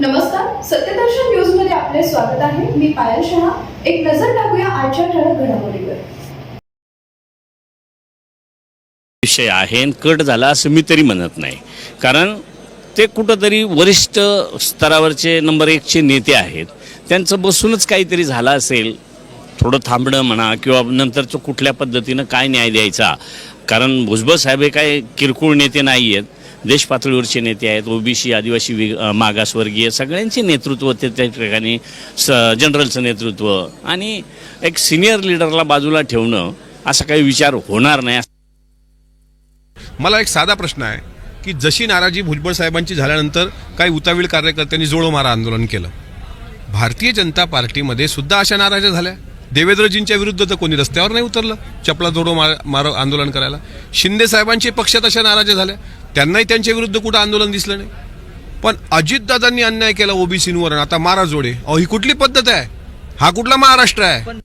नमस्कार सत्यदर्शन न्यूजमध्ये आपले स्वागत आहे. मी पायल शहा. एक नजर टाकूया आजच्या ठळक घडामोडीवर. विषय आहे आणि कट झाला असं मी तरी म्हणत नाही. कारण ते कुठंतरी वरिष्ठ स्तरावरचे नंबर एकचे नेते आहेत. त्यांचं बसूनच काहीतरी झालं असेल. थोडं थांबणं म्हणा किंवा नंतरचं कुठल्या पद्धतीनं काय न्याय द्यायचा. कारण भुजबळ साहेब हे काय किरकोळ नेते नाही आहेत देशपातळीवरचे नेते आहेत ओबीसी आदिवासी वि मागासवर्गीय सगळ्यांचे नेतृत्व ते त्या ठिकाणी स जनरलचं नेतृत्व. आणि एक सिनियर लिडरला बाजूला ठेवणं असा काही विचार होणार नाही. मला एक साधा प्रश्न आहे की जशी नाराजी भुजबळ साहेबांची झाल्यानंतर काही उतावीळ कार्यकर्त्यांनी जोडो मारा आंदोलन केलं भारतीय जनता पार्टीमध्ये सुद्धा अशा नाराज्या झाल्या? देवेंद्रजींच्या विरुद्ध तर कोणी रस्त्यावर नाही उतरलं चपला जोडो मार मारो आंदोलन करायला. शिंदे साहेबांचे पक्षात अशा नाराज्या झाल्या त्यांनाही त्यांच्या विरुद्ध कुठं आंदोलन दिसलं नाही. पण अजितदादांनी अन्याय केला ओबीसींवर आता मारा जोडे. अहो ही कुठली पद्धत आहे? हा कुठला महाराष्ट्र आहे?